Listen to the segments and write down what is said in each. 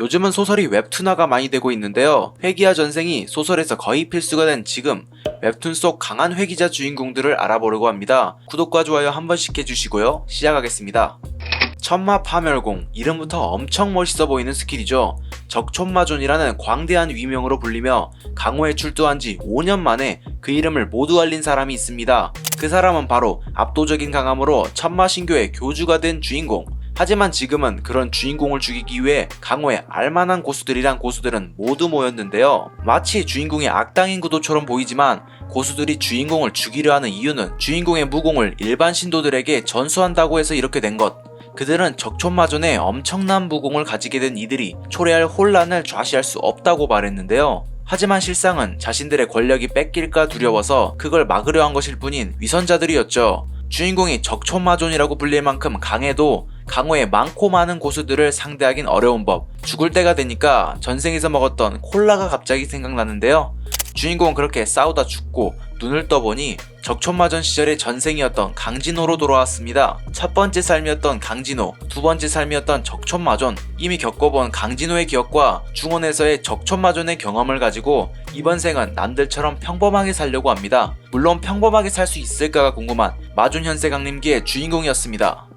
요즘은 소설이 웹툰화가 많이 되고 있는데요. 회기와 전생이 소설에서 거의 필수가 된 지금 웹툰 속 강한 회기자 주인공들을 알아보려고 합니다. 구독과 좋아요 한 번씩 해주시고요. 시작하겠습니다. 천마 파멸공 이름부터 엄청 멋있어 보이는 스킬이죠. 적촌마존이라는 광대한 위명으로 불리며 강호에 출두한 지 5년 만에 그 이름을 모두 알린 사람이 있습니다. 그 사람은 바로 압도적인 강함으로 천마신교의 교주가 된 주인공. 하지만 지금은 그런 주인공을 죽이기 위해 강호에 알만한 고수들이란 고수들은 모두 모였는데요. 마치 주인공이 악당인 구도처럼 보이지만 고수들이 주인공을 죽이려 하는 이유는 주인공의 무공을 일반 신도들에게 전수한다고 해서 이렇게 된 것. 그들은 적촌마존에 엄청난 무공을 가지게 된 이들이 초래할 혼란을 좌시할 수 없다고 말했는데요. 하지만 실상은 자신들의 권력이 뺏길까 두려워서 그걸 막으려 한 것일 뿐인 위선자들이었죠. 주인공이 적촌마존이라고 불릴 만큼 강해도 강호에 많고 많은 고수들을 상대하긴 어려운 법. 죽을 때가 되니까 전생에서 먹었던 콜라가 갑자기 생각나는데요. 주인공은 그렇게 싸우다 죽고 눈을 떠보니 적촌마전 시절의 전생이었던 강진호로 돌아왔습니다. 첫 번째 삶이었던 강진호, 두 번째 삶이었던 적촌마전, 이미 겪어본 강진호의 기억과 중원에서의 적촌마전의 경험을 가지고 이번 생은 남들처럼 평범하게 살려고 합니다. 물론 평범하게 살 수 있을까가 궁금한 마존 현세 강림기의 주인공이었습니다.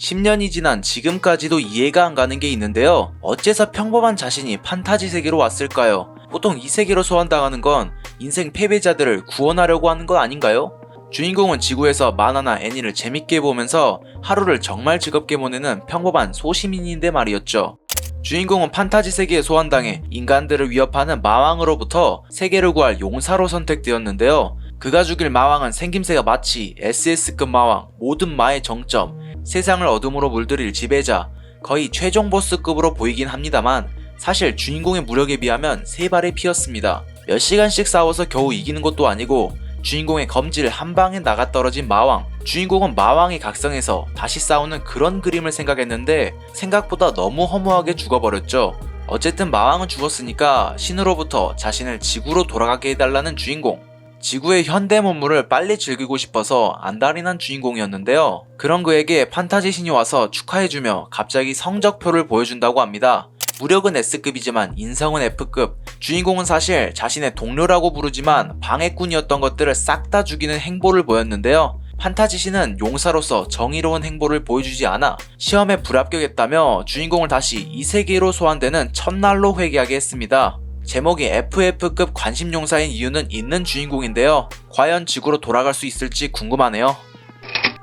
10년이 지난 지금까지도 이해가 안 가는 게 있는데요. 어째서 평범한 자신이 판타지 세계로 왔을까요? 보통 이 세계로 소환당하는 건 인생 패배자들을 구원하려고 하는 것 아닌가요? 주인공은 지구에서 만화나 애니를 재밌게 보면서 하루를 정말 즐겁게 보내는 평범한 소시민인데 말이었죠. 주인공은 판타지 세계에 소환당해 인간들을 위협하는 마왕으로부터 세계를 구할 용사로 선택되었는데요. 그가 죽일 마왕은 생김새가 마치 SS급 마왕, 모든 마의 정점, 세상을 어둠으로 물들일 지배자, 거의 최종 보스급으로 보이긴 합니다만 사실 주인공의 무력에 비하면 세 발의 피였습니다. 몇 시간씩 싸워서 겨우 이기는 것도 아니고 주인공의 검질 한 방에 나가 떨어진 마왕. 주인공은 마왕이 각성해서 다시 싸우는 그런 그림을 생각했는데 생각보다 너무 허무하게 죽어버렸죠. 어쨌든 마왕은 죽었으니까 신으로부터 자신을 지구로 돌아가게 해달라는 주인공. 지구의 현대 문물을 빨리 즐기고 싶어서 안달이 난 주인공이었는데요. 그런 그에게 판타지 신이 와서 축하해주며 갑자기 성적표를 보여준다고 합니다. 무력은 S급이지만 인성은 F급. 주인공은 사실 자신의 동료라고 부르지만 방해꾼이었던 것들을 싹 다 죽이는 행보를 보였는데요. 판타지 신은 용사로서 정의로운 행보를 보여주지 않아 시험에 불합격했다며 주인공을 다시 이 세계로 소환되는 첫날로 회귀하게 했습니다. 제목이 FF급 관심용사인 이유는 있는 주인공인데요. 과연 지구로 돌아갈 수 있을지 궁금하네요.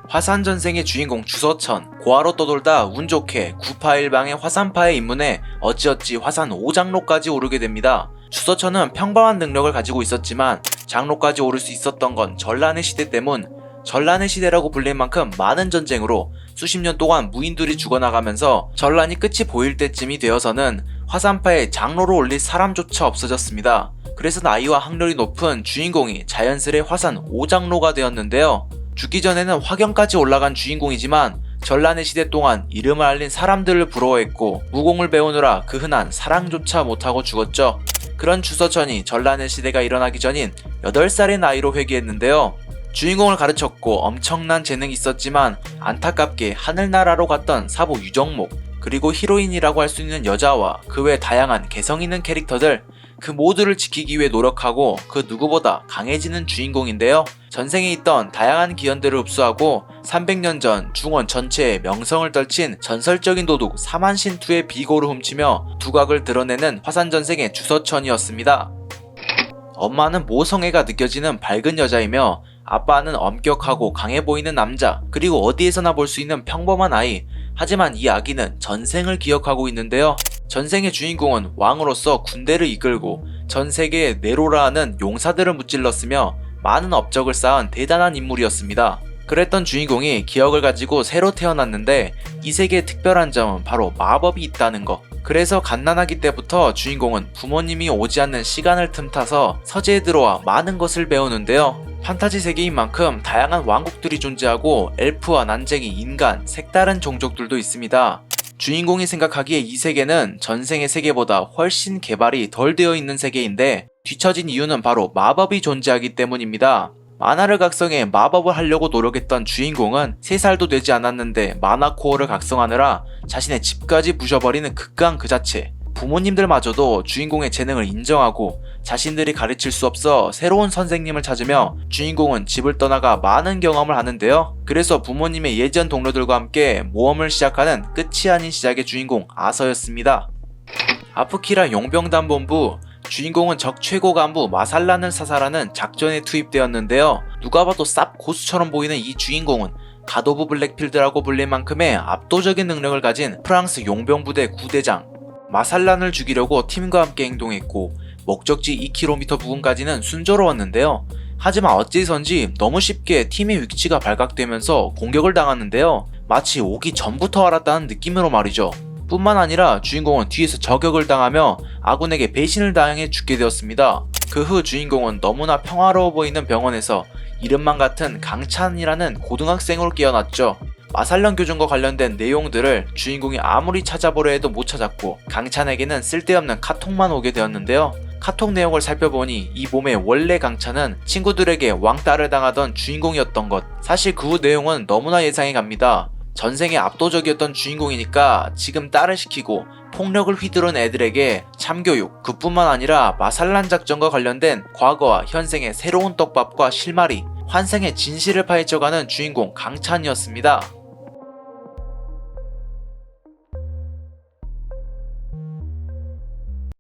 화산전생의 주인공 주서천, 고아로 떠돌다 운 좋게 구파일방의 화산파에 입문해 어찌어찌 화산 5장로까지 오르게 됩니다. 주서천은 평범한 능력을 가지고 있었지만 장로까지 오를 수 있었던 건 전란의 시대 때문 전란의 시대라고 불릴 만큼 많은 전쟁으로 수십 년 동안 무인들이 죽어나가면서 전란이 끝이 보일 때쯤이 되어서는 화산파에 장로로 올릴 사람조차 없어졌습니다. 그래서 나이와 학력이 높은 주인공이 자연스레 화산 5장로가 되었는데요. 죽기 전에는 화경까지 올라간 주인공이지만 전란의 시대 동안 이름을 알린 사람들을 부러워했고 무공을 배우느라 그 흔한 사랑조차 못하고 죽었죠. 그런 주서천이 전란의 시대가 일어나기 전인 8살의 나이로 회귀했는데요. 주인공을 가르쳤고 엄청난 재능이 있었지만 안타깝게 하늘나라로 갔던 사부 유정목 그리고 히로인이라고 할 수 있는 여자와 그 외 다양한 개성 있는 캐릭터들 그 모두를 지키기 위해 노력하고 그 누구보다 강해지는 주인공인데요. 전생에 있던 다양한 기현들을 흡수하고 300년 전 중원 전체에 명성을 떨친 전설적인 도둑 사만신투의 비고를 훔치며 두각을 드러내는 화산전생의 주서천이었습니다. 엄마는 모성애가 느껴지는 밝은 여자이며 아빠는 엄격하고 강해 보이는 남자, 그리고 어디에서나 볼 수 있는 평범한 아이. 하지만 이 아기는 전생을 기억하고 있는데요. 전생의 주인공은 왕으로서 군대를 이끌고 전 세계에 네로라하는 용사들을 무찔렀으며 많은 업적을 쌓은 대단한 인물이었습니다. 그랬던 주인공이 기억을 가지고 새로 태어났는데 이 세계의 특별한 점은 바로 마법이 있다는 것. 그래서 갓난아기 때부터 주인공은 부모님이 오지 않는 시간을 틈타서 서재에 들어와 많은 것을 배우는데요. 판타지 세계인 만큼 다양한 왕국들이 존재하고 엘프와 난쟁이, 인간, 색다른 종족들도 있습니다. 주인공이 생각하기에 이 세계는 전생의 세계보다 훨씬 개발이 덜 되어 있는 세계인데 뒤처진 이유는 바로 마법이 존재하기 때문입니다. 만화를 각성해 마법을 하려고 노력했던 주인공은 3살도 되지 않았는데 만화 코어를 각성하느라 자신의 집까지 부셔버리는 극강 그 자체. 부모님들마저도 주인공의 재능을 인정하고 자신들이 가르칠 수 없어 새로운 선생님을 찾으며 주인공은 집을 떠나가 많은 경험을 하는데요. 그래서 부모님의 예전 동료들과 함께 모험을 시작하는 끝이 아닌 시작의 주인공 아서였습니다. 아프키라 용병단 본부 주인공은 적 최고 간부 마살란을 사살하는 작전에 투입되었는데요. 누가 봐도 쌉 고수처럼 보이는 이 주인공은 가도브 블랙필드라고 불릴 만큼의 압도적인 능력을 가진 프랑스 용병부대 구대장 마살란을 죽이려고 팀과 함께 행동했고 목적지 2km 부근까지는 순조로웠는데요. 하지만 어찌선지 너무 쉽게 팀의 위치가 발각되면서 공격을 당하는데요. 마치 오기 전부터 알았다는 느낌으로 말이죠. 뿐만 아니라 주인공은 뒤에서 저격을 당하며 아군에게 배신을 당해 죽게 되었습니다. 그 후 주인공은 너무나 평화로워 보이는 병원에서 이름만 같은 강찬이라는 고등학생으로 깨어났죠. 마살련 교정과 관련된 내용들을 주인공이 아무리 찾아보려 해도 못 찾았고 강찬에게는 쓸데없는 카톡만 오게 되었는데요. 카톡 내용을 살펴보니 이 몸의 원래 강찬은 친구들에게 왕따를 당하던 주인공이었던 것. 사실 그 후 내용은 너무나 예상이 갑니다. 전생에 압도적이었던 주인공이니까 지금 딸을 시키고 폭력을 휘두른 애들에게 참교육, 그뿐만 아니라 마살란 작전과 관련된 과거와 현생의 새로운 떡밥과 실마리, 환생의 진실을 파헤쳐가는 주인공 강찬이었습니다.